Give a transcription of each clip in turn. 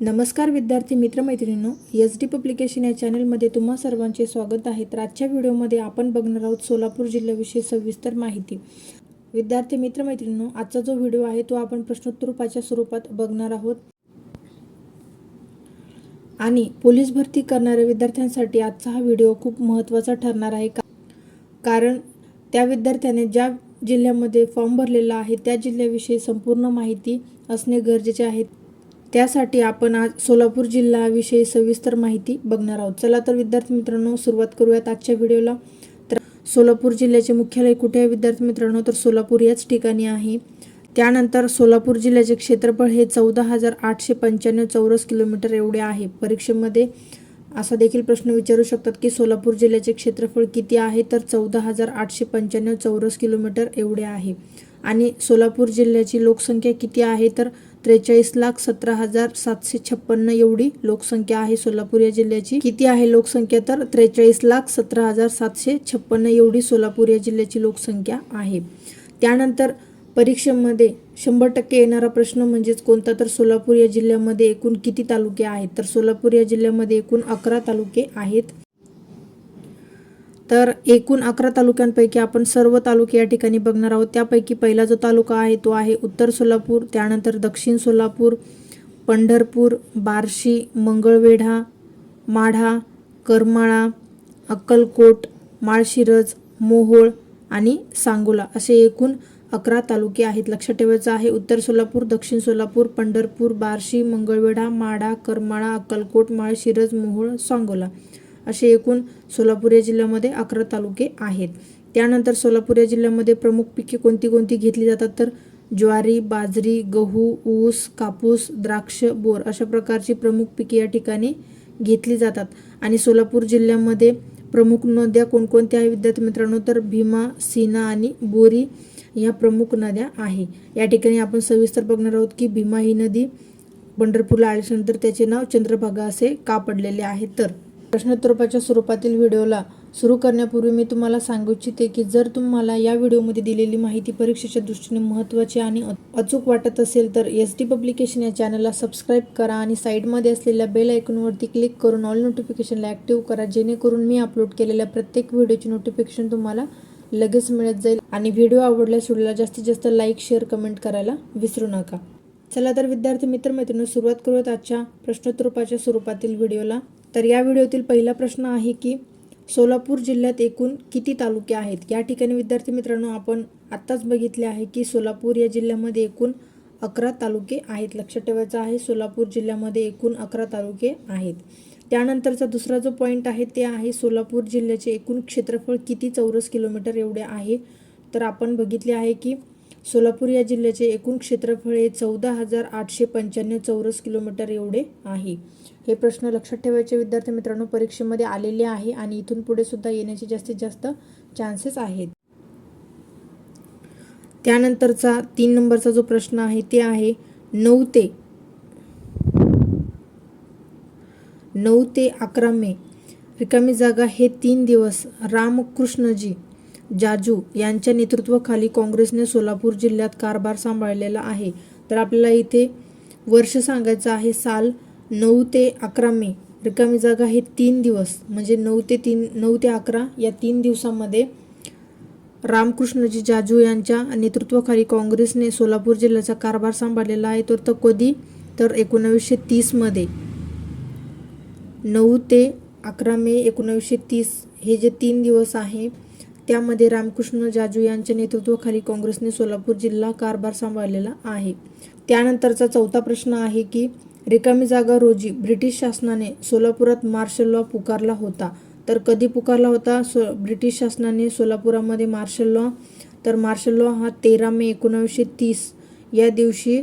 नमस्कार विद्यार्थी मित्रमैत्रिणींनो S D publication या चॅनलमध्ये तुम्हा सर्वांचे स्वागत आहे. तर आजच्या व्हिडिओमध्ये आपण बघणार आहोत सोलापूर जिल्ह्याविषयी सविस्तर माहिती. विद्यार्थी मित्रमैत्रिणींनो आजचा जो व्हिडिओ आहे तो आपण प्रश्नोत्तरूपाच्या स्वरूपात बघणार आहोत. आणि पोलीस भरती करणाऱ्या विद्यार्थ्यांसाठी आजचा हा व्हिडिओ खूप महत्त्वाचा ठरणार आहे. का कारण त्या विद्यार्थ्याने ज्या जिल्ह्यामध्ये फॉर्म भरलेला आहे त्या जिल्ह्याविषयी संपूर्ण माहिती असणे गरजेचे आहे. त्यासाठी आपण आज सोलापूर जिल्ह्याविषयी सविस्तर माहिती बघणार आहोत. चला तर विद्यार्थी मित्रांनो सुरुवात करूयात आजच्या व्हिडिओला. तर सोलापूर जिल्ह्याचे मुख्यालय कुठे आहे विद्यार्थी मित्रांनो? तर सोलापूर याच ठिकाणी आहे. त्यानंतर सोलापूर जिल्ह्याचे क्षेत्रफळ हे चौदा हजार आठशे पंच्याण्णव चौरस किलोमीटर एवढे आहे. परीक्षेमध्ये असा देखील प्रश्न विचारू शकतात की सोलापूर जिल्ह्याचे क्षेत्रफळ किती आहे? तर चौदा हजार आठशे पंच्याण्णव चौरस किलोमीटर एवढे आहे. आणि सोलापूर जिल्ह्याची लोकसंख्या किती आहे? तर त्रेचाळीस लाख सतरा हजार सातशे छप्पन्न एवढी लोकसंख्या आहे सोलापूर या जिल्ह्याची. किती आहे लोकसंख्या तर त्रेचाळीस लाख सतरा हजार सातशे छप्पन्न एवढी सोलापूर या जिल्ह्याची लोकसंख्या आहे. त्यानंतर परीक्षेमध्ये शंभर टक्के येणारा प्रश्न म्हणजेच कोणता तर सोलापूर या जिल्ह्यामध्ये एकूण किती तालुके आहेत? तर सोलापूर या जिल्ह्यामध्ये एकूण अकरा तालुके आहेत. तर एकूण अकरा तालुक्यांपैकी आपण सर्व तालुके या ठिकाणी बघणार आहोत. त्यापैकी पहिला जो तालुका आहे तो आहे उत्तर सोलापूर त्यानंतर दक्षिण सोलापूर पंढरपूर बार्शी मंगळवेढा माढा करमाळा अक्कलकोट माळशिरज मोहोळ आणि सांगोला असे एकूण अकरा तालुके आहेत. लक्षात ठेवायचं आहे उत्तर सोलापूर दक्षिण सोलापूर पंढरपूर बार्शी मंगळवेढा माढा करमाळा अक्कलकोट माळशिरज मोहोळ सांगोला. असे एकूण सोलापूर या जिल्ह्यामध्ये अकरा तालुके आहेत. त्यानंतर सोलापूर या जिल्ह्यामध्ये प्रमुख पिके कोणती कोणती घेतली जातात? तर ज्वारी बाजरी गहू ऊस कापूस द्राक्ष बोर अशा प्रकारची प्रमुख पिके या ठिकाणी घेतली जातात. आणि सोलापूर जिल्ह्यामध्ये प्रमुख नद्या कोणकोणत्या आहे विद्यार्थी मित्रांनो? तर भीमा सीना आणि बोरी ह्या प्रमुख नद्या आहे या ठिकाणी आपण सविस्तर बघणार आहोत की भीमा ही नदी पंढरपूरला आल्यानंतर त्याचे नाव चंद्रभागा असे का पडलेले आहे? तर प्रश्नोत्तराच्या स्वरूपातील व्हिडिओला सुरू करण्यापूर्वी मी तुम्हाला सांगू इच्छिते की जर तुम्हाला या व्हिडिओमध्ये दिलेली माहिती परीक्षेच्या दृष्टीने महत्त्वाची आणि अचूक वाटत असेल तर एस डी पब्लिकेशन या चॅनलला सबस्क्राईब करा आणि साईडमध्ये असलेल्या बेल आयकॉनवरती क्लिक करून ऑल नोटिफिकेशनला ॲक्टिव्ह करा. जेणेकरून मी अपलोड केलेल्या प्रत्येक व्हिडिओची नोटिफिकेशन तुम्हाला लगेच मिळत जाईल आणि व्हिडिओ आवडल्यास व्हिडिओला जास्तीत जास्त लाईक शेअर कमेंट करायला विसरू नका. चला तर विद्यार्थी मित्रमैत्रिणी सुरुवात करूयात आजच्या प्रश्नोत्तरूपाच्या स्वरूपातील व्हिडिओला. तर या व्हिडिओतील पहिला प्रश्न आहे की सोलापूर जिल्ह्यात एकूण किती तालुके आहेत? या ठिकाणी विद्यार्थी मित्रांनो आपण आत्ताच बघितले आहे की सोलापूर या जिल्ह्यामध्ये एकूण अकरा तालुके आहेत. लक्षात ठेवायचं आहे सोलापूर जिल्ह्यामध्ये एकूण अकरा तालुके आहेत. त्यानंतरचा दुसरा जो पॉईंट आहे ते आहे सोलापूर जिल्ह्याचे एकूण क्षेत्रफळ किती चौरस किलोमीटर एवढे आहे? तर आपण बघितले आहे की सोलापूर या जिल्ह्याचे एकूण क्षेत्रफळ हे चौदा हजार आठशे पंच्याण्णव चौरस किलोमीटर एवढे आहे. हे प्रश्न लक्षात ठेवायचे विद्यार्थी मित्रांनो परीक्षेमध्ये आलेले आहे आणि इथून पुढे सुद्धा येण्याचे जास्तीत जास्त चान्सेस आहेत. त्यानंतरचा तीन नंबरचा जो प्रश्न आहे ते आहे नऊ ते नऊ ते अकरा मे. रिकामी जागा हे तीन दिवस. रामकृष्णजी जाजू यांच्या नेतृत्वाखाली काँग्रेसने सोलापूर जिल्ह्यात कारभार सांभाळलेला आहे. तर आपल्याला इथे वर्ष सांगायचं आहे साल नऊ ते अकरा मे. रिकामी जागा हे तीन दिवस म्हणजे नऊ ते तीन नऊ ते अकरा या तीन दिवसामध्ये रामकृष्णजी जाजू यांच्या नेतृत्वाखाली काँग्रेसने सोलापूर जिल्ह्याचा कारभार सांभाळलेला आहे. तर तो कधी? तर एकोणावीसशे तीसमध्ये नऊ ते अकरा मे एकोणावीसशे तीस हे जे तीन दिवस आहे त्यामध्ये रामकृष्ण जाजू यांच्या नेतृत्वाखाली काँग्रेसने सोलापूर जिल्हा कारभार सांभाळलेला आहे. त्यानंतरचा चौथा प्रश्न आहे की रिकामी जागा रोजी ब्रिटिश शासनाने सोलापुरात मार्शल लॉ पुकारला होता तर कधी पुकारला होता? सो ब्रिटिश शासनाने सोलापुरामध्ये मार्शल लॉ तर मार्शल लॉ हा तेरा मे एकोणावीसशे तीस या दिवशी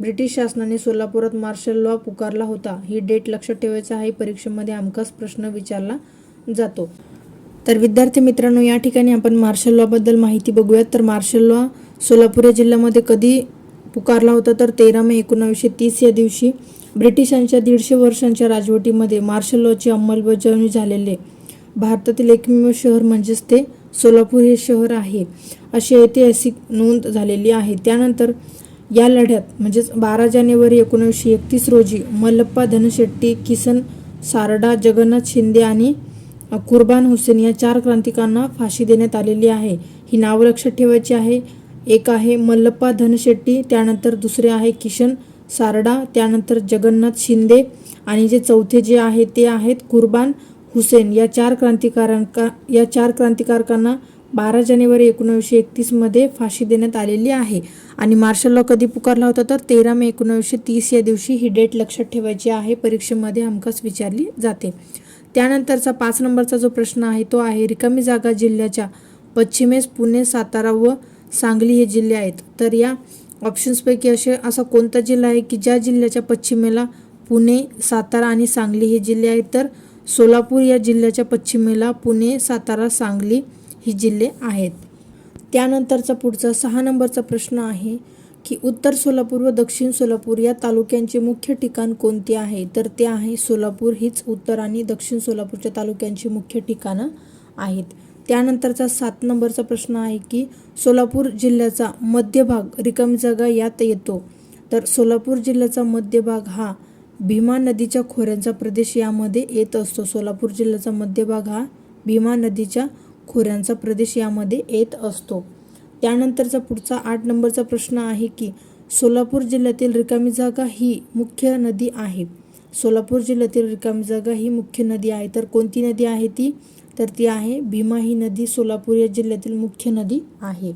ब्रिटिश शासनाने सोलापुरात मार्शल लॉ पुकारला होता. ही डेट लक्षात ठेवायचं आहे परीक्षेमध्ये आमकाच प्रश्न विचारला जातो. तर विद्यार्थी मित्रांनो या ठिकाणी आपण मार्शल लॉबद्दल माहिती बघूयात. तर मार्शल लॉ सोलापूर या जिल्ह्यामध्ये कधी पुकारला होता? तर तेरा मे एकोणावीसशे तीस या दिवशी ब्रिटिशांच्या दीडशे वर्षांच्या राजवटीमध्ये मार्शल लॉची अंमलबजावणी झालेले. भारतातील एकमेव शहर म्हणजेच ते सोलापूर हे शहर आहे अशी ऐतिहासिक नोंद झालेली आहे. त्यानंतर या लढ्यात म्हणजेच बारा जानेवारी एकोणीसशे एकतीस रोजी मल्लप्पा धनशेट्टी किसन सारडा जगन्नाथ शिंदे आणि कुर्बान हुसेन या चार क्रांतिकांना फाशी देण्यात आलेली आहे. ही नावं लक्षात ठेवायची आहे. एक आहे मल्लप्पा धनशेट्टी त्यानंतर दुसरे आहे किशन सारडा त्यानंतर जगन्नाथ शिंदे आणि जे चौथे जे आहे ते आहेत कुर्बान हुसेन. या चार क्रांतिकारांका या चार क्रांतिकारकांना बारा जानेवारी एकोणीसशे एकतीसमध्ये फाशी देण्यात आलेली आहे. आणि मार्शल लॉ कधी पुकारला होता तर तेरा मे एकोणीसशे तीस या दिवशी ही डेट लक्षात ठेवायची आहे. परीक्षेमध्ये हमखास विचारली जाते. त्यानंतरचा पाच नंबरचा जो प्रश्न आहे तो आहे रिकामी जागा जिल्ह्याच्या पश्चिमेस पुणे सातारा व सांगली हे जिल्हे आहेत. तर या ऑप्शन्सपैकी असे असा कोणता जिल्हा आहे की ज्या जिल्ह्याच्या पश्चिमेला पुणे सातारा आणि सांगली हे जिल्हे आहेत? तर सोलापूर या जिल्ह्याच्या पश्चिमेला पुणे सातारा सांगली ही जिल्हे आहेत. त्यानंतरचा पुढचा सहा नंबरचा प्रश्न आहे की उत्तर सोलापूर व दक्षिण सोलापूर या तालुक्यांचे मुख्य ठिकाण कोणते आहे? तर ते आहे सोलापूर. हीच उत्तर आणि दक्षिण सोलापूरच्या तालुक्यांची मुख्य ठिकाणं आहेत. त्यानंतरचा सात नंबरचा प्रश्न आहे की सोलापूर जिल्ह्याचा मध्यभाग रिकामी जागा यात येतो. तर सोलापूर जिल्ह्याचा मध्यभाग हा भीमा नदीच्या खोऱ्यांचा प्रदेश यामध्ये येत असतो. सोलापूर जिल्ह्याचा मध्यभाग हा भीमा नदीच्या खोऱ्यांचा प्रदेश यामध्ये येत असतो. त्यानंतरचा पुढचा आठ नंबरचा प्रश्न आहे की सोलापूर जिल्ह्यातील रिकामी जागा ही मुख्य नदी आहे. सोलापूर जिल्ह्यातील रिकामी जागा ही मुख्य नदी आहे. तर कोणती नदी आहे ती? तर ती आहे भीमा ही नदी. सोलापूर या जिल्ह्यातील मुख्य नदी आहे.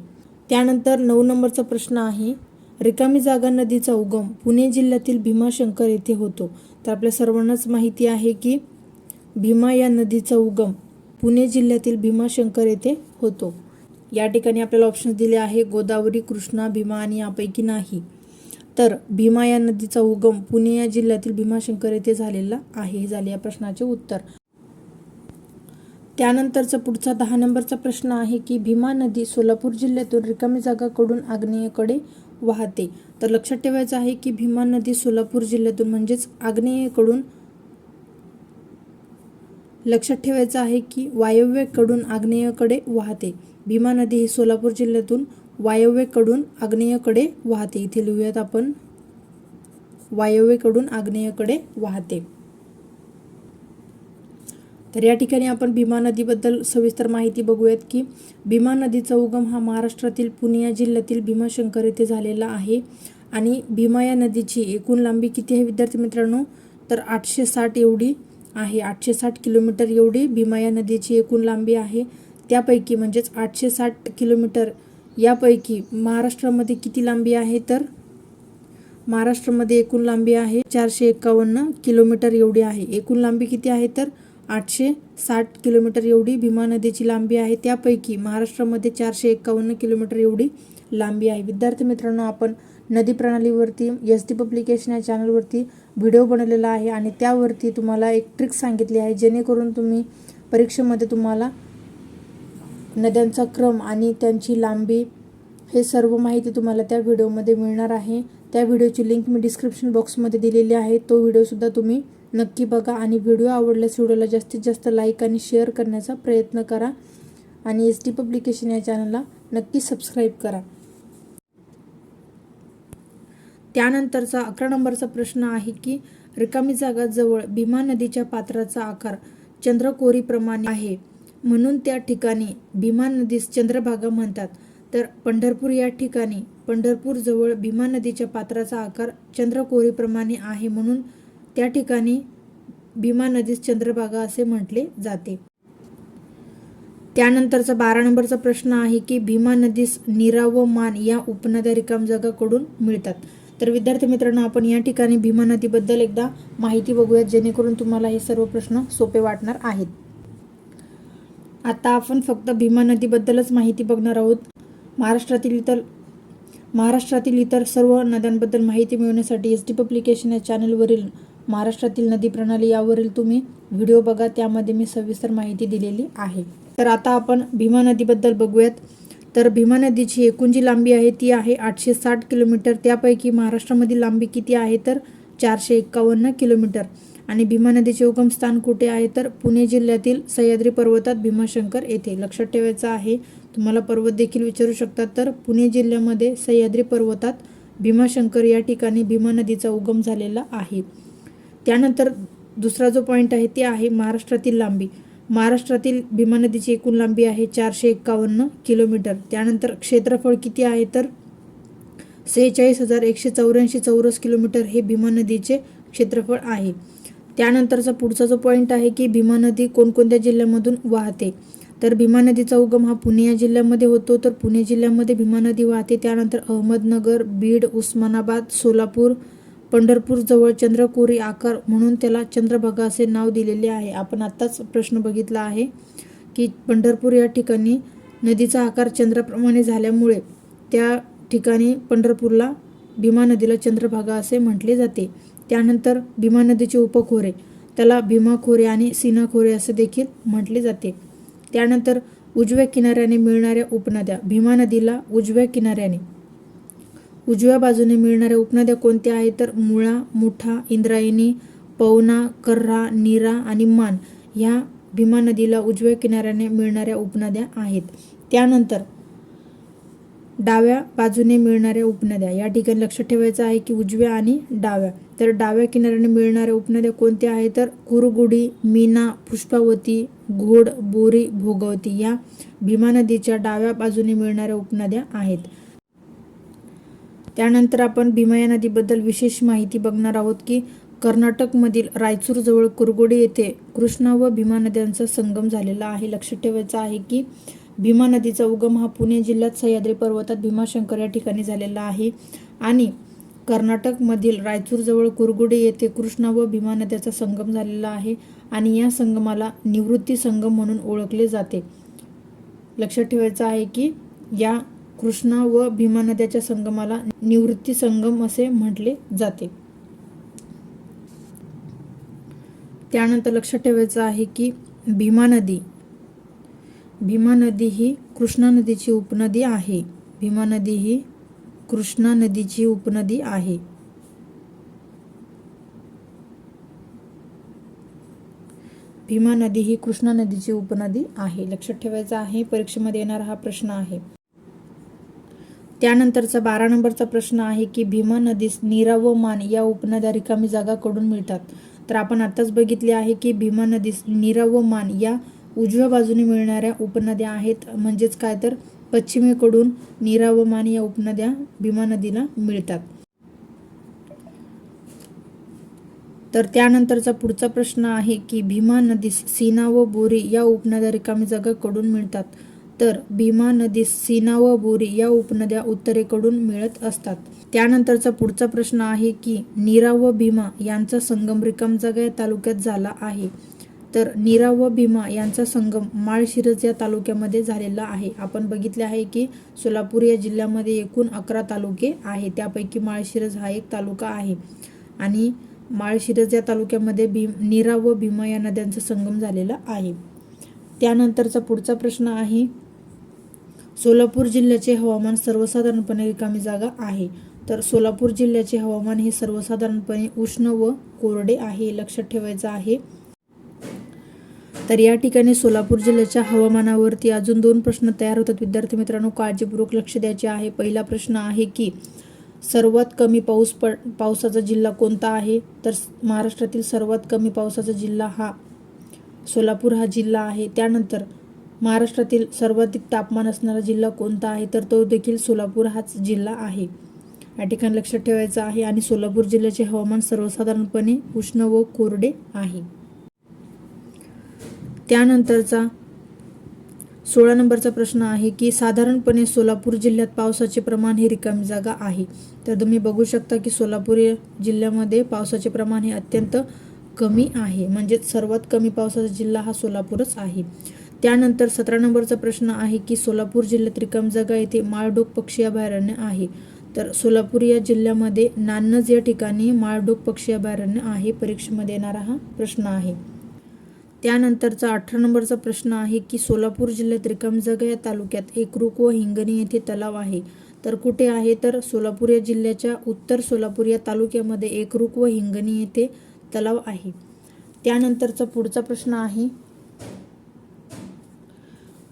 त्यानंतर नऊ नंबरचा प्रश्न आहे रिकामी जागा नदीचा उगम पुणे जिल्ह्यातील भीमाशंकर येथे होतो. तर आपल्या सर्वांनाच माहिती आहे की भीमा या नदीचा उगम पुणे जिल्ह्यातील भीमाशंकर येथे होतो. या ठिकाणी आपल्याला ऑप्शन दिले आहे गोदावरी कृष्णा भीमा आणि यापैकी नाही. तर भीमा या नदीचा उगम पुणे या जिल्ह्यातील भीमाशंकर येथे झालेला आहे. हे झाले या प्रश्नाचे उत्तर. त्यानंतरचा पुढचा दहा नंबरचा प्रश्न आहे की भीमा नदी सोलापूर जिल्ह्यातून रिकामी जागाकडून आग्नेयेकडे वाहते. तर लक्षात ठेवायचं आहे की भीमा नदी सोलापूर जिल्ह्यातून म्हणजेच आग्नेयेकडून लक्षात ठेवायचं आहे की वायव्येकडून आग्नेयेकडे वाहते. भीमा नदी ही सोलापूर जिल्ह्यातून वायव्येकडून आग्नेयकडे वाहते. इथे लिहूयात आपण. वायव्येकडून आग्नेयकडे वाहते. तर या ठिकाणी आपण भीमा नदीबद्दल सविस्तर माहिती बघूयात की भीमा नदीचा उगम हा महाराष्ट्रातील पुणे या जिल्ह्यातील भीमाशंकर येथे झालेला आहे. आणि भीमा या नदीची एकूण लांबी किती आहे विद्यार्थी मित्रांनो? तर आठशे साठ एवढी आहे. आठशे साठ किलोमीटर एवढी भीमा या नदीची एकूण लांबी आहे. त्यापैकी म्हणजेच आठशे साठ किलोमीटर यापैकी महाराष्ट्रामध्ये किती लांबी आहे तर? महाराष्ट्रामध्ये एकूण लांबी आहे चारशे एकावन्न किलोमीटर एवढी आहे. एकूण लांबी किती आहे तर? आठशे साठ किलोमीटर एवढी भीमा नदीची लांबी आहे. त्यापैकी महाराष्ट्रामध्ये चारशे एकावन्न किलोमीटर एवढी लांबी आहे. विद्यार्थी मित्रांनो आपण नदी प्रणालीवरती एस टी पब्लिकेशन या चॅनलवरती व्हिडिओ बनवलेला आहे आणि त्यावरती तुम्हाला एक ट्रिक सांगितली आहे. जेणेकरून तुम्ही परीक्षेमध्ये तुम्हाला नद्यांचा क्रम आणि त्यांची लांबी हे सर्व माहिती तुम्हाला त्या व्हिडिओमध्ये मिळणार आहे. त्या व्हिडिओची लिंक मी डिस्क्रिप्शन बॉक्समध्ये दिलेली आहे. तो व्हिडिओसुद्धा तुम्ही नक्की बघा आणि व्हिडिओ आवडल्यास व्हिडिओला जास्तीत जास्त लाईक आणि शेअर करण्याचा प्रयत्न करा. आणि एस टी पब्लिकेशन या चॅनलला नक्की सबस्क्राईब करा. त्यानंतरचा अकरा नंबरचा प्रश्न आहे की रिकामी जागा जवळ भीमा नदीच्या पात्राचा आकार चंद्रकोरीप्रमाणे आहे. म्हणून त्या ठिकाणी भीमा नदीस चंद्रभागा म्हणतात. तर पंढरपूर या ठिकाणी पंढरपूर जवळ भीमा नदीच्या पात्राचा आकार चंद्रकोरीप्रमाणे आहे म्हणून त्या ठिकाणी भीमा नदीस चंद्रभागा असे म्हटले जाते. त्यानंतरचा बारा नंबरचा प्रश्न आहे की भीमा नदीस नीरा व मान या उपनद्या रिकाम जगाकडून मिळतात. तर विद्यार्थी मित्रांनो आपण या ठिकाणी भीमा नदीबद्दल एकदा माहिती बघूयात जेणेकरून तुम्हाला हे सर्व प्रश्न सोपे वाटणार आहेत. आता आपण फक्त भीमा नदीबद्दलच माहिती बघणार आहोत. महाराष्ट्रातील इतर महाराष्ट्रातील इतर सर्व नद्यांबद्दल माहिती मिळवण्यासाठी एस टी पब्लिकेशन या चॅनलवरील महाराष्ट्रातील नदी प्रणाली यावरील तुम्ही व्हिडिओ बघा. त्यामध्ये मी सविस्तर माहिती दिलेली आहे. तर आता आपण भीमा नदीबद्दल बघूयात. तर भीमा नदीची एकूण जी लांबी आहे ती आहे आठशे साठ किलोमीटर. त्यापैकी महाराष्ट्रामधील लांबी किती आहे? तर चारशे एक्कावन्न किलोमीटर. आणि भीमा नदीचे उगमस्थान कुठे आहे? तर पुणे जिल्ह्यातील सह्याद्री पर्वतात भीमाशंकर येथे. लक्षात ठेवायचं आहे तुम्हाला पर्वत देखील विचारू शकतात. तर पुणे जिल्ह्यामध्ये सह्याद्री पर्वतात भीमाशंकर या ठिकाणी भीमा नदीचा उगम झालेला आहे. त्यानंतर दुसरा जो पॉईंट आहे ते आहे महाराष्ट्रातील लांबी. महाराष्ट्रातील भीमा नदीची एकूण लांबी आहे चारशे एक्कावन्न किलोमीटर. त्यानंतर क्षेत्रफळ किती आहे? तर सेहेचाळीस हजार एकशे चौऱ्याऐंशी चौरस किलोमीटर हे भीमा नदीचे क्षेत्रफळ आहे. त्यानंतरचा पुढचा जो पॉईंट आहे की भीमा नदी कोणकोणत्या जिल्ह्यामधून वाहते? तर भीमा नदीचा उगम हा पुणे या जिल्ह्यामध्ये होतो. तर पुणे जिल्ह्यामध्ये भीमा नदी वाहते. त्यानंतर अहमदनगर बीड उस्मानाबाद सोलापूर पंढरपूर जवळ चंद्रकोरी आकार म्हणून त्याला चंद्रभागा असे नाव दिलेले आहे. आपण आत्ताच प्रश्न बघितला आहे की पंढरपूर या ठिकाणी नदीचा आकार चंद्राप्रमाणे झाल्यामुळे त्या ठिकाणी पंढरपूरला भीमा नदीला चंद्रभागा असे म्हटले जाते. त्यानंतर भीमा नदीचे उपखोरे त्याला भीमा खोरे आणि सीना खोरे असे देखील म्हटले जाते. त्यानंतर उजव्या किनाऱ्याने मिळणाऱ्या उपनद्या भीमा नदीला उजव्या किनाऱ्याने. उजव्या बाजूने मिळणाऱ्या उपनद्या कोणत्या आहेत तर मुळा मुठा इंद्रायणी पवना कर्रा नीरा आणि मान ह्या भीमा नदीला उजव्या किनाऱ्याने मिळणाऱ्या उपनद्या आहेत. त्यानंतर डाव्या बाजूने मिळणाऱ्या उपनद्या. या ठिकाणी लक्षात ठेवायचं आहे की उजव्या आणि डाव्या. तर डाव्या किनाऱ्याने मिळणाऱ्या उपनद्या कोणत्या आहेत? तर कुरगुडी मीना पुष्पावती घोड बोरी भोगवती या भीमा नदीच्या डाव्या बाजूने मिळणाऱ्या उपनद्या आहेत. त्यानंतर आपण भीमा या नदीबद्दल विशेष माहिती बघणार आहोत की कर्नाटकमधील रायचूरजवळ कुरगुडी येथे कृष्णा व भीमा नद्यांचा संगम झालेला आहे. लक्षात ठेवायचं आहे की भीमा नदीचा उगम हा पुणे जिल्ह्यात सह्याद्री पर्वतात भीमाशंकर या ठिकाणी झालेला आहे. आणि कर्नाटकमधील रायचूरजवळ कुरगुडे येथे कृष्णा व भीमा नद्याचा संगम झालेला आहे आणि या संगमाला निवृत्ती संगम म्हणून ओळखले जाते. लक्षात ठेवायचं आहे की या कृष्णा व भीमा नद्याच्या संगमाला निवृत्ती संगम असे म्हटले जाते. त्यानंतर लक्षात ठेवायचं आहे की भीमा नदी भीमा नदी ही कृष्णा नदीची उपनदी आहे. भीमा नदी ही कृष्णा नदीची उपनदी आहे. भीमा नदी ही कृष्णा नदीची उपनदी आहे. लक्षात ठेवायचं आहे परीक्षेमध्ये येणारा हा प्रश्न आहे. त्यानंतरचा बारा नंबरचा प्रश्न आहे की भीमा नदीस नीरा व मान या उपनद्या रिकामी जागा कडून मिळतात. तर आपण आताच बघितले आहे की भीमा नदीस नीरा व मान या उजव्या बाजूने मिळणाऱ्या उपनद्या आहेत. म्हणजेच काय तर? पश्चिमेकडून नीरा व मान या उपनद्या भीमा नदीला मिळतात. तर त्यानंतरचा पुढचा प्रश्न आहे की भीमा नदीस सीना व बोरी या उपनद्या रिकामी जागाकडून मिळतात. तर भीमा नदीस सीना व बोरी या उपनद्या उत्तरेकडून मिळत असतात. त्यानंतरचा पुढचा प्रश्न आहे की नीरा व भीमा यांचा संगम रिकाम जागा या तालुक्यात झाला आहे. तर नीरा व भीमा यांचा संगम माळशिरस या तालुक्यामध्ये झालेला आहे. आपण बघितले आहे की सोलापूर या जिल्ह्यामध्ये एकूण अकरा तालुके आहे त्यापैकी माळशिरस हा एक तालुका आहे. आणि माळशिरस या तालुक्यामध्ये भीम नीरा व भीमा या नद्यांचा संगम झालेला आहे. त्यानंतरचा पुढचा प्रश्न आहे सोलापूर जिल्ह्याचे हवामान सर्वसाधारणपणे रिकामी जागा आहे. तर सोलापूर जिल्ह्याचे हवामान हे सर्वसाधारणपणे उष्ण व कोरडे आहे. लक्षात ठेवायचं आहे तर या ठिकाणी सोलापूर जिल्ह्याच्या हवामानावरती अजून दोन प्रश्न तयार होतात. विद्यार्थी मित्रांनो काळजीपूर्वक लक्ष द्यायचे आहे. पहिला प्रश्न आहे की सर्वात कमी पाऊस पड पावसाचा जिल्हा कोणता आहे? तर महाराष्ट्रातील सर्वात कमी पावसाचा जिल्हा हा सोलापूर हा जिल्हा आहे. त्यानंतर महाराष्ट्रातील सर्वाधिक तापमान असणारा जिल्हा कोणता आहे? तर तो देखील सोलापूर हाच जिल्हा आहे. या ठिकाणी लक्षात ठेवायचं आहे. आणि सोलापूर जिल्ह्याचे हवामान सर्वसाधारणपणे उष्ण व कोरडे आहे. त्यानंतरचा सोळा नंबरचा प्रश्न आहे की साधारणपणे सोलापूर जिल्ह्यात पावसाचे प्रमाण हे रिकामी जागा आहे. तर तुम्ही बघू शकता की सोलापूर जिल्ह्यामध्ये पावसाचे प्रमाण हे अत्यंत कमी आहे. म्हणजे सर्वात कमी पावसाचा जिल्हा हा सोलापूरच आहे. त्यानंतर सतरा नंबरचा प्रश्न आहे की सोलापूर जिल्ह्यात रिकाम जागा येथे माळढोक पक्षी अभयारण्य आहे. तर सोलापूर या जिल्ह्यामध्ये नान्नज या ठिकाणी माळढोक पक्षी अभयारण्य आहे. परीक्षेमध्ये येणारा हा प्रश्न आहे. त्यानंतरचा अठरा नंबरचा प्रश्न आहे की सोलापूर जिल्ह्यात रिकामजागा या तालुक्यात एकरूक व हिंगणी येथे तलाव आहे. तर कुठे आहे? तर सोलापूर या जिल्ह्याच्या उत्तर सोलापूर या तालुक्यामध्ये एकरूक व हिंगणी येथे तलाव आहे. त्यानंतरचा पुढचा प्रश्न आहे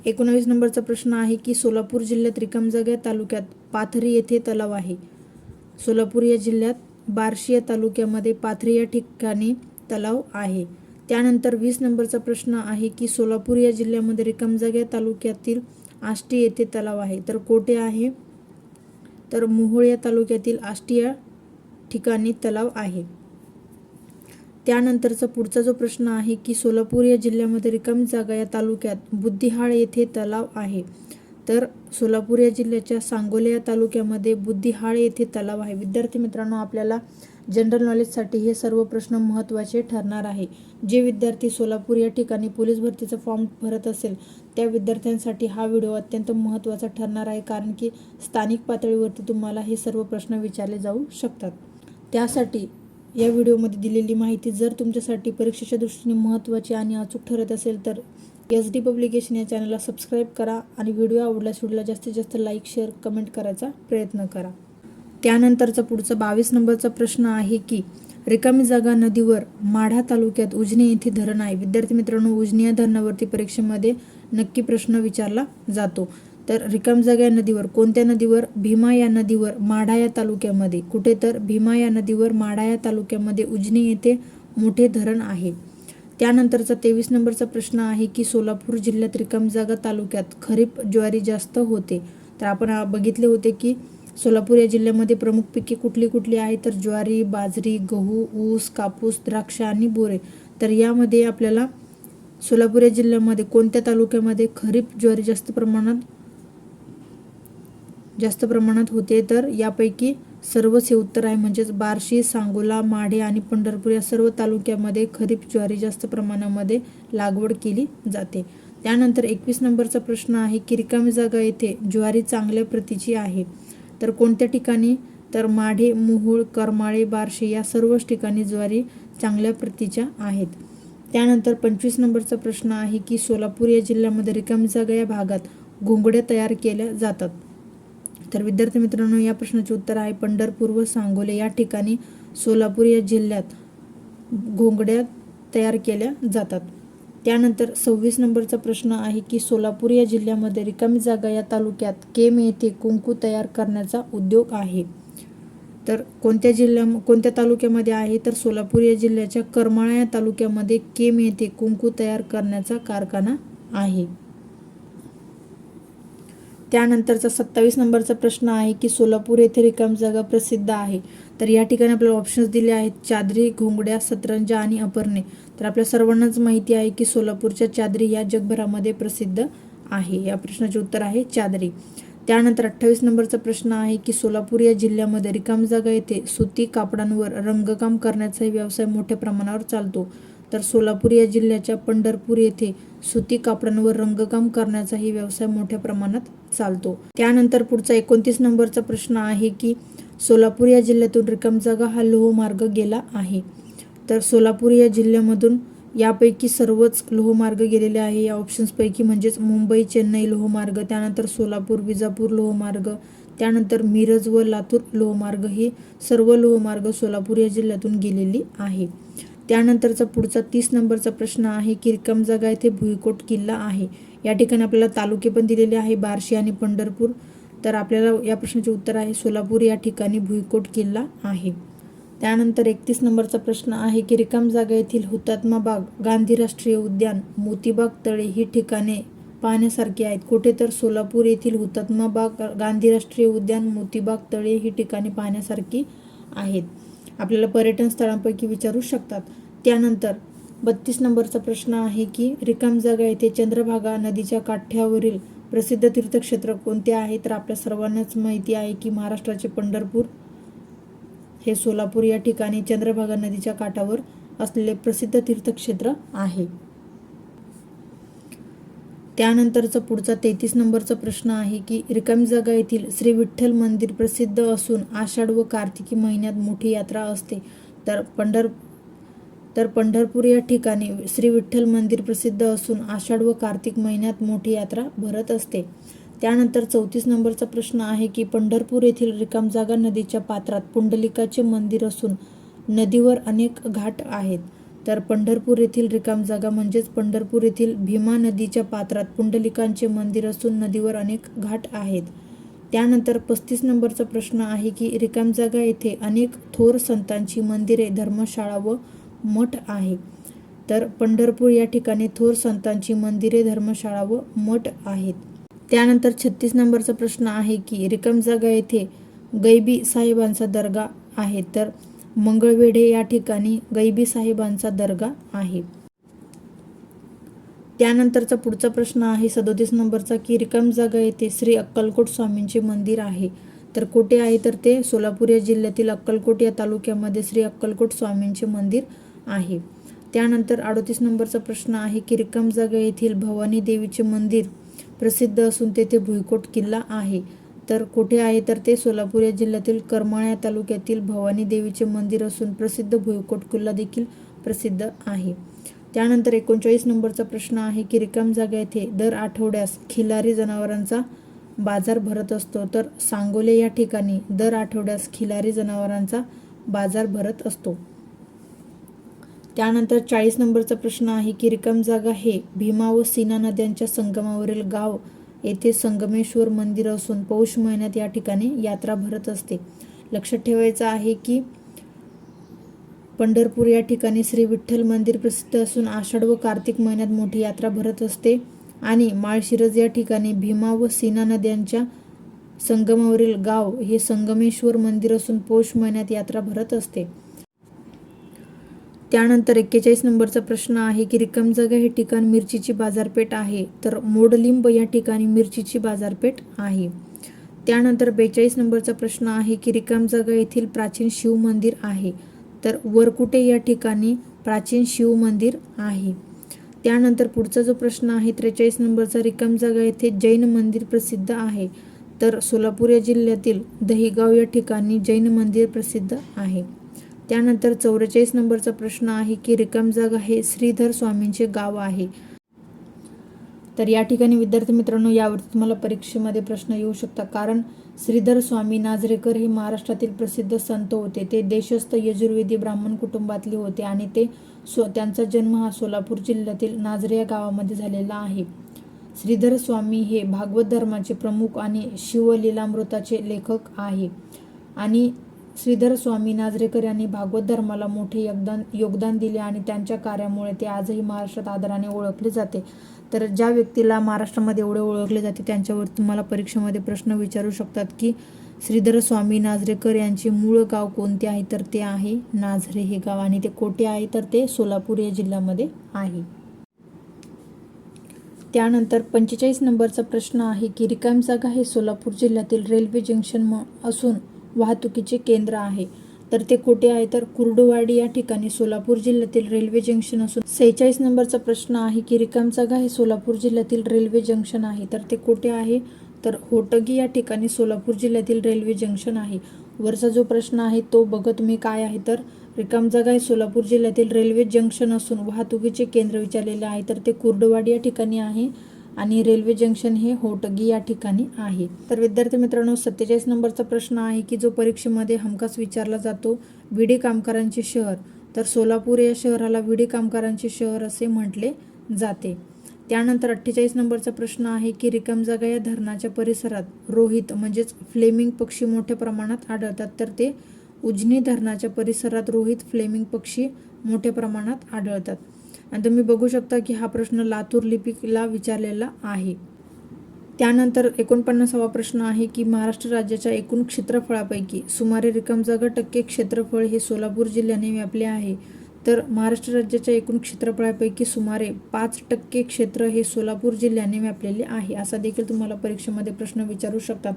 एकोणावीस नंबरचा प्रश्न आहे की सोलापूर जिल्ह्यात रिकामजागा तालुक्यात पाथरी येथे तलाव आहे. सोलापूर या जिल्ह्यात बार्शी या तालुक्यामध्ये पाथरी या ठिकाणी तलाव आहे. त्यानंतर वीस नंबरचा प्रश्न आहे की सोलापूर या जिल्ह्यामध्ये रिकमजाग्या तालुक्यातील आष्टी येथे तलाव आहे. तर कोठे आहे? तर मोहोळ या तालुक्यातील आष्टी या ठिकाणी तलाव आहे. त्यानंतरचा पुढचा जो प्रश्न आहे की सोलापूर या जिल्ह्यामध्ये रिकामी जागा या तालुक्यात बुद्धिहाळ येथे तलाव आहे. तर सोलापूर या जिल्ह्याच्या सांगोले या तालुक्यामध्ये बुद्धिहाळ येथे तलाव आहे. विद्यार्थी मित्रांनो आपल्याला जनरल नॉलेजसाठी हे सर्व प्रश्न महत्त्वाचे ठरणार आहे. जे विद्यार्थी सोलापूर या ठिकाणी पोलीस भरतीचा फॉर्म भरत असेल त्या विद्यार्थ्यांसाठी हा व्हिडिओ अत्यंत महत्त्वाचा ठरणार आहे कारण की स्थानिक पातळीवरती तुम्हाला हे सर्व प्रश्न विचारले जाऊ शकतात. त्यासाठी या व्हिडिओमध्ये दिलेली माहिती जर तुमच्यासाठी परीक्षेच्या दृष्टीने महत्त्वाची आणि अचूक ठरत असेल तर एस डी पब्लिकेशन या चॅनलला सबस्क्राईब करा आणि व्हिडिओ आवडल्यास व्हिडिओला जास्तीत जास्त लाईक शेअर कमेंट करायचा प्रयत्न करा. त्यानंतरचा पुढचा बावीस नंबरचा प्रश्न आहे की रिकामी जागा नदीवर माढा तालुक्यात उजनी येथे धरण आहे. विद्यार्थी मित्रांनो उजनी या धरणावरती परीक्षेमध्ये नक्की प्रश्न विचारला जातो. तर रिकाम जागा या नदीवर कोणत्या नदीवर? भीमा या नदीवर माढा या तालुक्यामध्ये. कुठे तर भीमा या नदीवर माढा या तालुक्यामध्ये उजनी येथे मोठे धरण आहे. त्यानंतरचा तेवीस नंबरचा प्रश्न आहे की सोलापूर जिल्ह्यात रिकामजागा तालुक्यात खरीप ज्वारी जास्त होते. तर आपण बघितले होते की सोलापूर या जिल्ह्यामध्ये प्रमुख पिके कुठली कुठली आहे? तर ज्वारी बाजरी गहू ऊस कापूस द्राक्ष आणि बोरे. तर यामध्ये आपल्याला सोलापूर या जिल्ह्यामध्ये कोणत्या तालुक्यामध्ये खरीप ज्वारी जास्त प्रमाणात जास्त प्रमाणात होते? तर यापैकी सर्वच हे उत्तर आहे म्हणजेच बार्शी सांगोला माढे आणि पंढरपूर या सर्व तालुक्यामध्ये खरीप ज्वारी जास्त प्रमाणामध्ये लागवड केली जाते. त्यानंतर एकवीस नंबरचा प्रश्न आहे की रिकामी जागा येथे ज्वारी चांगल्या प्रतीची आहे. तर कोणत्या ठिकाणी? तर माढे मोहोळ करमाळे बार्शी या सर्वच ठिकाणी ज्वारी चांगल्या प्रतीच्या आहेत. त्यानंतर पंचवीस नंबरचा प्रश्न आहे की सोलापूर या जिल्ह्यामध्ये रिकामी जागा या भागात घोंगड्या तयार केल्या जातात. तर विद्यार्थी मित्रांनो या प्रश्नाचे उत्तर आहे पंढरपूर व सांगोले. या ठिकाणी सोलापूर या जिल्ह्यात घोंगड्या तयार केल्या जातात. त्यानंतर सव्वीस नंबरचा प्रश्न आहे की सोलापूर या जिल्ह्यामध्ये रिकामी जागा या तालुक्यात केम येथे कुंकू तयार करण्याचा उद्योग आहे. तर कोणत्या जिल्ह्या कोणत्या तालुक्यामध्ये आहे? तर सोलापूर या जिल्ह्याच्या करमाळा या तालुक्यामध्ये केम येथे कुंकू तयार करण्याचा कारखाना आहे. त्यानंतरचा सत्तावीस नंबरचा प्रश्न आहे की सोलापूर येथे रिकाम जागा प्रसिद्ध आहे. तर या ठिकाणी आपल्याला ऑप्शन्स दिले आहेत. चादरी घोंगड्या सतरंजा आणि अपर्णे. तर आपल्या सर्वांनाच माहिती आहे की सोलापूरच्या चादरी या जगभरामध्ये प्रसिद्ध आहे. या प्रश्नाचे उत्तर आहे चादरी. त्यानंतर अठ्ठावीस नंबरचा प्रश्न आहे की सोलापूर या जिल्ह्यामध्ये रिकाम जागा येथे सुती कापडांवर रंगकाम करण्याचा व्यवसाय मोठ्या प्रमाणावर चालतो. तर सोलापूर या जिल्ह्याच्या पंढरपूर येथे सुती कापडांवर रंगकाम करण्याचाही व्यवसाय मोठ्या प्रमाणात चालतो. त्यानंतर पुढचा एकोणतीस नंबरचा प्रश्न आहे की सोलापूर या जिल्ह्यातून रिकाम जागा हा लोहमार्ग गेला आहे. तर सोलापूर या जिल्ह्यामधून यापैकी सर्वच लोहमार्ग गेलेले आहे. या ऑप्शन्सपैकी म्हणजेच मुंबई चेन्नई लोहमार्ग त्यानंतर सोलापूर विजापूर लोहमार्ग त्यानंतर मिरज व लातूर लोहमार्ग हे सर्व लोहमार्ग सोलापूर या जिल्ह्यातून गेलेली आहे. त्यानंतरचा पुढचा तीस नंबरचा प्रश्न आहे की रिकाम येथे भुईकोट किल्ला आहे. या ठिकाणी आपल्याला तालुके पण दिलेले आहे बार्शी आणि पंढरपूर. तर आपल्याला या प्रश्नाचे उत्तर आहे सोलापूर या ठिकाणी भुईकोट किल्ला आहे. त्यानंतर एकतीस नंबरचा प्रश्न आहे की रिकाम जागा येथील हुतात्मा बाग गांधी राष्ट्रीय उद्यान मोतीबाग तळे ही ठिकाणे पाहण्यासारखी आहेत. कुठे तर सोलापूर येथील हुतात्मा बाग गांधी राष्ट्रीय उद्यान मोतीबाग तळे ही ठिकाणे पाहण्यासारखी आहेत. आपल्याला पर्यटन स्थळांपैकी विचारू शकतात. त्यानंतर बत्तीस नंबरचा प्रश्न आहे की रिकाम जागा येथे चंद्रभागा नदीच्या काठ्यावरील प्रसिद्ध तीर्थक्षेत्र कोणते आहे? तर आपल्या सर्वांनाच माहिती आहे की महाराष्ट्राचे पंढरपूर हे सोलापूर या ठिकाणी चंद्रभागा नदीच्या काठावर असलेले प्रसिद्ध तीर्थक्षेत्र आहे. त्यानंतरचा पुढचा तेहतीस नंबरचा प्रश्न आहे की रिकामी जागा येथील श्री विठ्ठल मंदिर प्रसिद्ध असून आषाढ व कार्तिकी महिन्यात मोठी यात्रा असते. तर पंढर तर पंढरपूर या ठिकाणी श्री विठ्ठल मंदिर प्रसिद्ध असून आषाढ व कार्तिक महिन्यात मोठी यात्रा भरत असते. त्यानंतर चौतीस नंबरचा प्रश्न आहे की पंढरपूर येथील रिकामजागा नदीच्या पात्रात पुंडलिकाचे मंदिर असून नदीवर अनेक घाट आहेत. तर पंढरपूर येथील रिकाम जागा म्हणजेच पंढरपूर येथील भीमा नदीच्या पात्रात पुंडलिकांचे मंदिर असून नदीवर अनेक घाट आहेत. त्यानंतर पस्तीस नंबरचा प्रश्न आहे की रिकाम जागा येथे अनेक थोर संतांची मंदिरे धर्मशाळा व मठ आहे. तर पंढरपूर या ठिकाणी थोर संतांची मंदिरे धर्मशाळा व मठ आहेत. त्यानंतर छत्तीस नंबरचा प्रश्न आहे की रिकम जागा येथे गैबी साहेबांचा दर्गा आहे तर मंगळवेढे या ठिकाणी गैबी साहेबांचा दर्गा आहे. त्यानंतरचा पुढचा प्रश्न आहे सदोतीस नंबरचा की रिकम जागा येथे श्री अक्कलकोट स्वामींचे मंदिर आहे. तर कुठे आहे? तर ते सोलापूर या जिल्ह्यातील अक्कलकोट या तालुक्यामध्ये श्री अक्कलकोट स्वामींचे मंदिर आहे. त्यानंतर अडोतीस नंबरचा प्रश्न आहे की रिकम जागा येथील भवानी देवीचे मंदिर प्रसिद्ध असून तेथे भुईकोट किल्ला आहे. तर कुठे आहे? तर ते सोलापूर या जिल्ह्यातील करमाळा तालुक्यातील भवानी देवीचे मंदिर असून प्रसिद्ध भुईकोट किल्ला देखील प्रसिद्ध आहे. त्यानंतर एकोणचाळीस नंबरचा प्रश्न आहे की रिकाम जागा येथे दर आठवड्यास खिलारी जनावरांचा बाजार भरत असतो. तर सांगोले या ठिकाणी दर आठवड्यास खिलारी जनावरांचा बाजार भरत असतो. त्यानंतर चाळीस नंबरचा प्रश्न आहे की रिकाम जागा हे भीमा व सीना नद्यांच्या संगमावरील गाव येथे संगमेश्वर मंदिर असून पौष महिन्यात या ठिकाणी यात्रा भरत असते. लक्षात ठेवायचं आहे की पंढरपूर या ठिकाणी श्री विठ्ठल मंदिर प्रसिद्ध असून आषाढ व कार्तिक महिन्यात मोठी यात्रा भरत असते आणि माळशिरज या ठिकाणी भीमा व सीना नद्यांच्या संगमावरील गाव हे संगमेश्वर मंदिर असून पौष महिन्यात यात्रा भरत असते. त्यानंतर एक्केचाळीस नंबरचा प्रश्न आहे की रिकाम जागा हे ठिकाण मिरचीची बाजारपेठ आहे तर मोडलिंब या ठिकाणी मिरचीची बाजारपेठ आहे. त्यानंतर बेचाळीस नंबरचा प्रश्न आहे की रिकाम जागा येथील प्राचीन शिव मंदिर आहे तर वरकुटे या ठिकाणी प्राचीन शिव मंदिर आहे? त्यानंतर पुढचा जो प्रश्न आहे त्रेचाळीस नंबरचा रिकाम जागा येथे जैन मंदिर प्रसिद्ध आहे तर सोलापूर या जिल्ह्यातील दहिगाव या ठिकाणी जैन मंदिर प्रसिद्ध आहे. त्यानंतर चौवेचाळीस नंबरचा प्रश्न आहे की रिकाम जागा हे श्रीधर स्वामींचे गाव आहे. तर या ठिकाणी विद्यार्थी मित्रांनो यावरती तुम्हाला परीक्षेमध्ये प्रश्न येऊ शकतात. कारण श्रीधर स्वामी नाजरेकर हे महाराष्ट्रातील प्रसिद्ध संत होते. ते देशस्थ यजुर्वेदी ब्राह्मण कुटुंबातले होते आणि ते सो त्यांचा जन्म हा सोलापूर जिल्ह्यातील नाझरे या गावामध्ये झालेला आहे. श्रीधर स्वामी हे भागवत धर्माचे प्रमुख आणि शिवलीलामृताचे लेखक आहे. आणि श्रीधर स्वामी नाजरेकर यांनी भागवत धर्माला मोठे योगदान योगदान दिले आणि त्यांच्या कार्यामुळे ते आजही महाराष्ट्रात आदराने ओळखले जाते. तर ज्या व्यक्तीला महाराष्ट्रामध्ये एवढे ओळखले जाते त्यांच्यावर तुम्हाला परीक्षेमध्ये प्रश्न विचारू शकतात की श्रीधर स्वामी नाजरेकर यांचे मूळ गाव कोणते आहे? तर ते आहे नाझरे हे गाव आणि ते कोठे आहे? तर ते सोलापूर या जिल्ह्यामध्ये आहे. त्यानंतर पंचेचाळीस नंबरचा प्रश्न आहे की रिकाम जागा हे सोलापूर जिल्ह्यातील रेल्वे जंक्शन म असून वाहतुकीचे केंद्र आहे. तर ते कुठे आहे? तर कुर्डुवाडी या ठिकाणी. सोलापूर जिल्ह्यातील रेल्वे जंक्शन असून सेहेचाळीस नंबरचा प्रश्न आहे की रिकाम जागा हे सोलापूर जिल्ह्यातील रेल्वे जंक्शन आहे. तर ते कुठे आहे? तर होटगी या ठिकाणी सोलापूर जिल्ह्यातील रेल्वे जंक्शन आहे. वरचा जो प्रश्न आहे तो बघत तुम्ही काय आहे? तर रिकाम जागा हे सोलापूर जिल्ह्यातील रेल्वे जंक्शन असून वाहतुकीचे केंद्र विचारलेले आहे. तर ते कुर्डवाडी या ठिकाणी आहे. आणि रेल्वे जंक्शन हे होटगी या ठिकाणी आहे. तर विद्यार्थी मित्रांनो सत्तेचाळीस नंबरचा प्रश्न आहे की जो परीक्षेमध्ये हमखास विचारला जातो विडी कामगारांचे शहर. तर सोलापूर या शहराला विडी कामगारांचे शहर असे म्हटले जाते. त्यानंतर अठ्ठेचाळीस नंबरचा प्रश्न आहे की रिकमजागा या धरणाच्या परिसरात रोहित म्हणजेच फ्लेमिंग पक्षी मोठ्या प्रमाणात आढळतात. तर ते उजनी धरणाच्या परिसरात रोहित फ्लेमिंग पक्षी मोठ्या प्रमाणात आढळतात. आणि तुम्ही बघू शकता की हा प्रश्न लातूर लिपिकला विचारलेला आहे. त्यानंतर एकोणपन्नासावा प्रश्न आहे की महाराष्ट्र राज्याच्या एकूण क्षेत्रफळापैकी सुमारे रिकाम जागा टक्के क्षेत्रफळ हे सोलापूर जिल्ह्याने व्यापले आहे. तर महाराष्ट्र राज्याच्या एकूण क्षेत्रफळापैकी सुमारे पाच टक्के क्षेत्र हे सोलापूर जिल्ह्याने व्यापलेले आहे. असा देखील तुम्हाला परीक्षेमध्ये प्रश्न विचारू शकतात.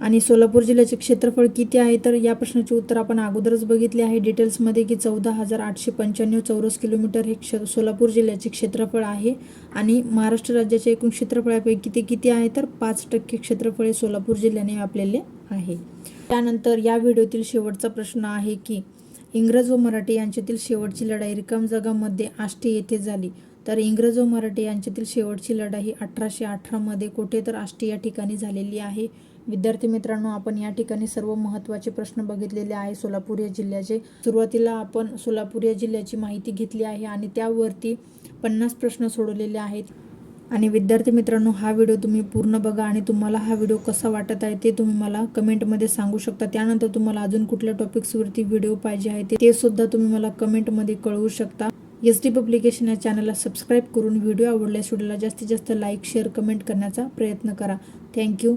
आणि सोलापूर जिल्ह्याचे क्षेत्रफळ किती आहे? तर या प्रश्नाचे उत्तर आपण अगोदरच बघितले आहे. डिटेल्समध्ये की चौदा हजार आठशे पंच्याण्णव चौरस किलोमीटर हे क्ष सोलापूर जिल्ह्याचे क्षेत्रफळ आहे. आणि महाराष्ट्र राज्याच्या एकूण क्षेत्रफळापैकी ते किती आहे? तर पाच टक्के क्षेत्रफळ हे सोलापूर जिल्ह्याने व्यापलेले आहे. त्यानंतर या व्हिडिओतील शेवटचा प्रश्न आहे की इंग्रज व मराठी यांच्यातील शेवटची लढाई रिकाम जगामध्ये आष्टी येथे झाली. तर इंग्रज व मराठी यांच्यातील शेवटची लढाई ही अठराशे अठरामध्ये कोठे? तर आष्टी या ठिकाणी झालेली आहे. विद्यार्थी मित्रांनो आपण या ठिकाणी सर्व महत्त्वाचे प्रश्न बघितलेले आहे. सोलापूर या जिल्ह्याचे. सुरुवातीला आपण सोलापूर या जिल्ह्याची माहिती घेतली आहे आणि त्यावरती पन्नास प्रश्न सोडवलेले आहेत. आणि विद्यार्थी मित्रांनो हा व्हिडिओ तुम्ही पूर्ण बघा आणि तुम्हाला हा व्हिडिओ कसा वाटत आहे ते तुम्ही मला कमेंटमध्ये सांगू शकता. त्यानंतर तुम्हाला अजून कुठल्या टॉपिक्सवरती व्हिडिओ पाहिजे आहे ते- ते सुद्धा तुम्ही मला कमेंटमध्ये कळवू शकता. एस डी पब्लिकेशन या चॅनलला सबस्क्राईब करून व्हिडिओ आवडल्यास व्हिडिओला जास्तीत जास्त लाईक शेअर कमेंट करण्याचा प्रयत्न करा. थँक्यू